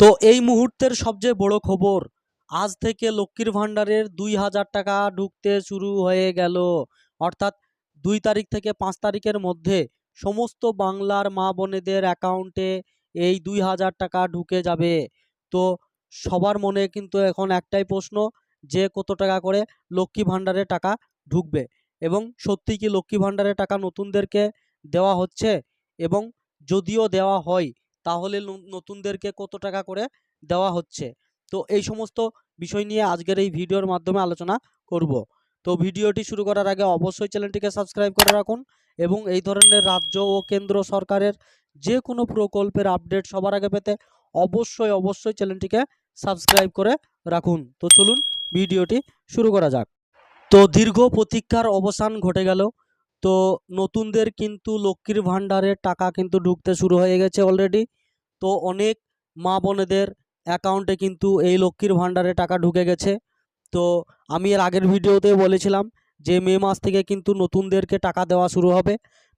তো এই মুহূর্তের সবচেয়ে বড় খবর, আজ থেকে লক্ষ্মীর ভাণ্ডারের দুই হাজার টাকা ঢুকতে শুরু হয়ে গেল। অর্থাৎ দুই তারিখ থেকে পাঁচ তারিখের মধ্যে সমস্ত বাংলার মা বোনেদের অ্যাকাউন্টে এই দুই হাজার টাকা ঢুকে যাবে। তো সবার মনে কিন্তু এখন একটাই প্রশ্ন, যে কত টাকা করে লক্ষ্মী ভাণ্ডারে টাকা ঢুকবে? এবং সত্যি কি লক্ষ্মী ভাণ্ডারে টাকা নতুনদেরকে দেওয়া হচ্ছে? এবং যদিও দেওয়া হয় তাহলে নতুনদেরকে কত টাকা করে দেওয়া হচ্ছে? তো এই সমস্ত বিষয় নিয়ে আজকের এই ভিডিওর মাধ্যমে আলোচনা করব। তো ভিডিওটি শুরু করার আগে অবশ্যই চ্যানেলটিকে সাবস্ক্রাইব করে রাখুন এবং এই ধরনের রাজ্য ও কেন্দ্র সরকারের যে কোনো প্রকল্পের আপডেট সবার আগে পেতে অবশ্যই অবশ্যই চ্যানেলটিকে সাবস্ক্রাইব করে রাখুন। তো চলুন ভিডিওটি শুরু করা যাক। তো দীর্ঘ প্রতীক্ষার অবসান ঘটে গেল। তো নতুনদের কিন্তু লক্ষ্মীর ভাণ্ডারের টাকা কিন্তু ঢুকতে শুরু হয়ে গেছে অলরেডি তো অনেক মা বোনেদের অ্যাকাউন্টে কিন্তু এই লক্ষ্মীর ভাণ্ডারে টাকা ঢুকে গেছে। তো আমি এর আগের ভিডিওতে বলেছিলাম যে মে মাস থেকে কিন্তু নতুনদেরকে টাকা দেওয়া শুরু হবে।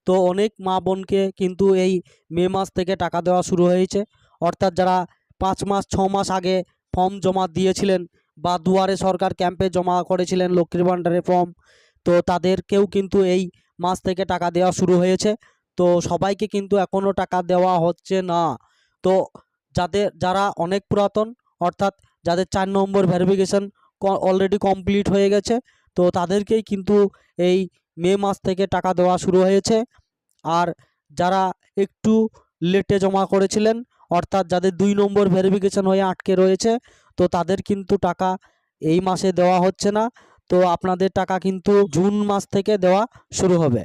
তো অনেক মা বোনকে কিন্তু এই মে মাস থেকে টাকা দেওয়া শুরু হয়েছে। অর্থাৎ যারা পাঁচ মাস, ছ মাস আগে ফর্ম জমা দিয়েছিলেন বা দুয়ারে সরকার ক্যাম্পে জমা করেছিলেন লক্ষ্মীর ভাণ্ডারের ফর্ম, তো তাদেরকেও কিন্তু এই মাস থেকে টাকা দেওয়া শুরু হয়েছে। তো সবাইকে কিন্তু এখনও টাকা দেওয়া হচ্ছে না। তো যাদের, যারা অনেক পুরাতন, অর্থাৎ যাদের চার নম্বর ভেরিফিকেশন অলরেডি কমপ্লিট হয়ে গেছে, তো তাদেরকেই কিন্তু এই মে মাস থেকে টাকা দেওয়া শুরু হয়েছে। আর যারা একটু লেটে জমা করেছিলেন, অর্থাৎ যাদের দুই নম্বর ভেরিফিকেশন হয়ে আটকে রয়েছে, তো তাদের কিন্তু টাকা এই মাসে দেওয়া হচ্ছে না। তো আপনাদের টাকা কিন্তু জুন মাস থেকে দেওয়া শুরু হবে।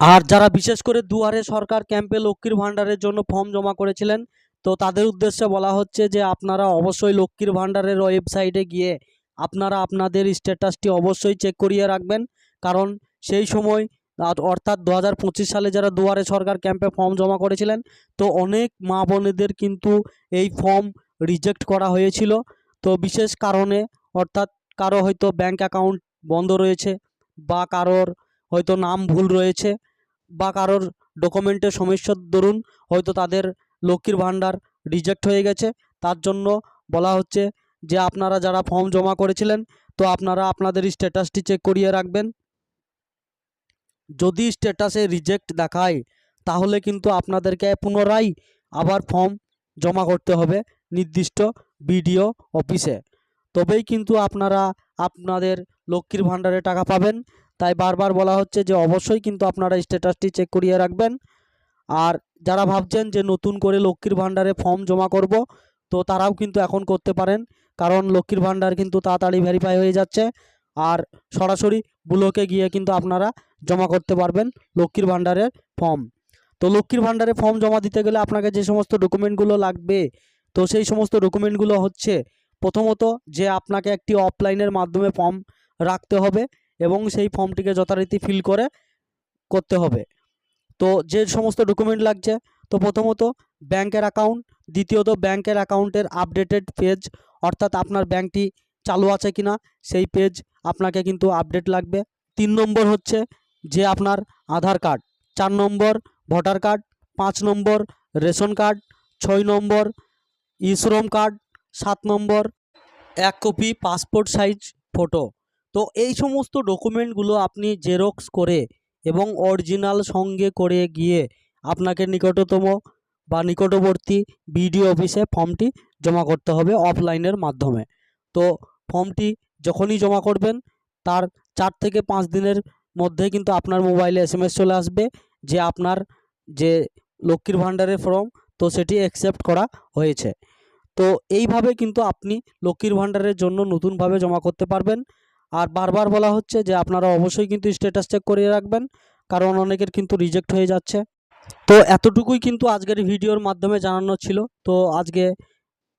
আর যারা বিশেষ করে দুয়ারে সরকার, ক্যাম্পে লক্ষ্মীর ভাণ্ডারের জন্য ফর্ম জমা করেছিলেন, তো তাদের উদ্দেশ্যে বলা হচ্ছে যে আপনারা অবশ্যই লক্ষ্মীর ভাণ্ডারের ওয়েবসাইটে গিয়ে আপনারা আপনাদের স্ট্যাটাসটি অবশ্যই চেক করিয়ে রাখবেন। কারণ সেই সময় অর্থাৎ দু হাজার পঁচিশ সালে যারা দুয়ারে সরকার, ক্যাম্পে ফর্ম জমা করেছিলেন, তো অনেক মা বোনেদের কিন্তু এই ফর্ম রিজেক্ট করা হয়েছিল। তো বিশেষ কারণে, অর্থাৎ কারও হয়তো ব্যাংক অ্যাকাউন্ট বন্ধ রয়েছে বা কারোর হয়তো নাম ভুল রয়েছে বা কারোর ডকুমেন্টের সমস্যার দরুন হয়তো তাদের লক্ষ্মীর ভাণ্ডার রিজেক্ট হয়ে গেছে, তার জন্য বলা হচ্ছে যে আপনারা যারা ফর্ম জমা করেছিলেন, তো আপনারা আপনাদের স্ট্যাটাসটি চেক করিয়ে রাখবেন। যদি স্ট্যাটাসে রিজেক্ট দেখায়, তাহলে কিন্তু আপনাদেরকে পুনরায় আবার ফর্ম জমা করতে হবে নির্দিষ্ট বিডিও অফিসে তবেই কিন্তু আপনারা আপনাদের লক্ষ্মীর ভাণ্ডারে টাকা পাবেন। তাই বারবার বলা হচ্ছে যে অবশ্যই কিন্তু আপনারা স্ট্যাটাসটি চেক করিয়ে রাখবেন। আর যারা ভাবছেন যে নতুন করে লক্ষ্মীর ভাণ্ডারে ফর্ম জমা করব, তো তারাও কিন্তু এখন করতে পারেন। কারণ লক্ষ্মীর ভাণ্ডার কিন্তু তাড়াতাড়ি ভেরিফাই হয়ে যাচ্ছে। আর সরাসরি ব্লকে গিয়ে কিন্তু আপনারা জমা করতে পারবেন লক্ষ্মীর ভাণ্ডারের ফর্ম তো লক্ষ্মীর ভাণ্ডারে ফর্ম জমা দিতে গেলে আপনাকে যে সমস্ত ডকুমেন্টগুলো লাগবে, তো সেই সমস্ত ডকুমেন্টগুলো হচ্ছে প্রথমত যে আপনাকে একটি অফলাইনের মাধ্যমে ফর্ম রাখতে হবে। এবং সেই ফর্মটিকে যথারীতি ফিল করে করতে হবে। তো যে সমস্ত ডকুমেন্ট লাগছে, তো প্রথমত ব্যাংকের অ্যাকাউন্ট, দ্বিতীয়ত ব্যাংকের অ্যাকাউন্টের আপডেটেড পেজ, অর্থাৎ আপনার ব্যাংকটি চালু আছে কিনা, সেই পেজ আপনাকে কিন্তু আপডেট লাগবে। তিন নম্বর হচ্ছে যে আপনার আধার কার্ড, চার নম্বর ভোটার কার্ড, পাঁচ নম্বর রেশন কার্ড, ছয় নম্বর ই শ্রম কার্ড, সাত নম্বর এক কপি পাসপোর্ট সাইজ ফটো। তো এই সমস্ত ডকুমেন্টগুলো আপনি জেরক্স করে এবং অরিজিনাল সঙ্গে করে গিয়ে আপনাকে নিকটতম বা নিকটবর্তী বিডিও অফিসে ফর্মটি জমা করতে হবে অফলাইনের মাধ্যমে। তো ফর্মটি যখনই জমা করবেন, তার চার থেকে পাঁচ দিনের মধ্যে কিন্তু আপনার মোবাইলে এস চলে আসবে যে আপনার যে লক্ষ্মীর ভাণ্ডারের ফর্ম তো সেটি অ্যাকসেপ্ট করা হয়েছে। তো এইভাবে কিন্তু আপনি লক্ষ্মীর ভাণ্ডারের জন্য নতুনভাবে জমা করতে পারবেন। আর বারবার বলা হচ্ছে যে আপনারা অবশ্যই কিন্তু স্ট্যাটাস চেক করিয়ে রাখবেন, কারণ অনেকের কিন্তু রিজেক্ট হয়ে যাচ্ছে। তো এতটুকুই কিন্তু আজকের ভিডিওর মাধ্যমে জানানো ছিল। তো আজকে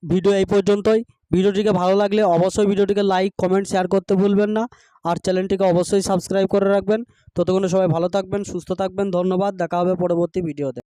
ভিডিও এই পর্যন্তই। ভিডিওটিকে ভালো লাগলে অবশ্যই ভিডিওটিকে লাইক কমেন্ট শেয়ার করতে ভুলবেন না। আর চ্যানেলটিকে অবশ্যই সাবস্ক্রাইব করে রাখবেন। ততক্ষণে সবাই ভালো থাকবেন, সুস্থ থাকবেন। ধন্যবাদ। দেখা হবে পরবর্তী ভিডিওতে।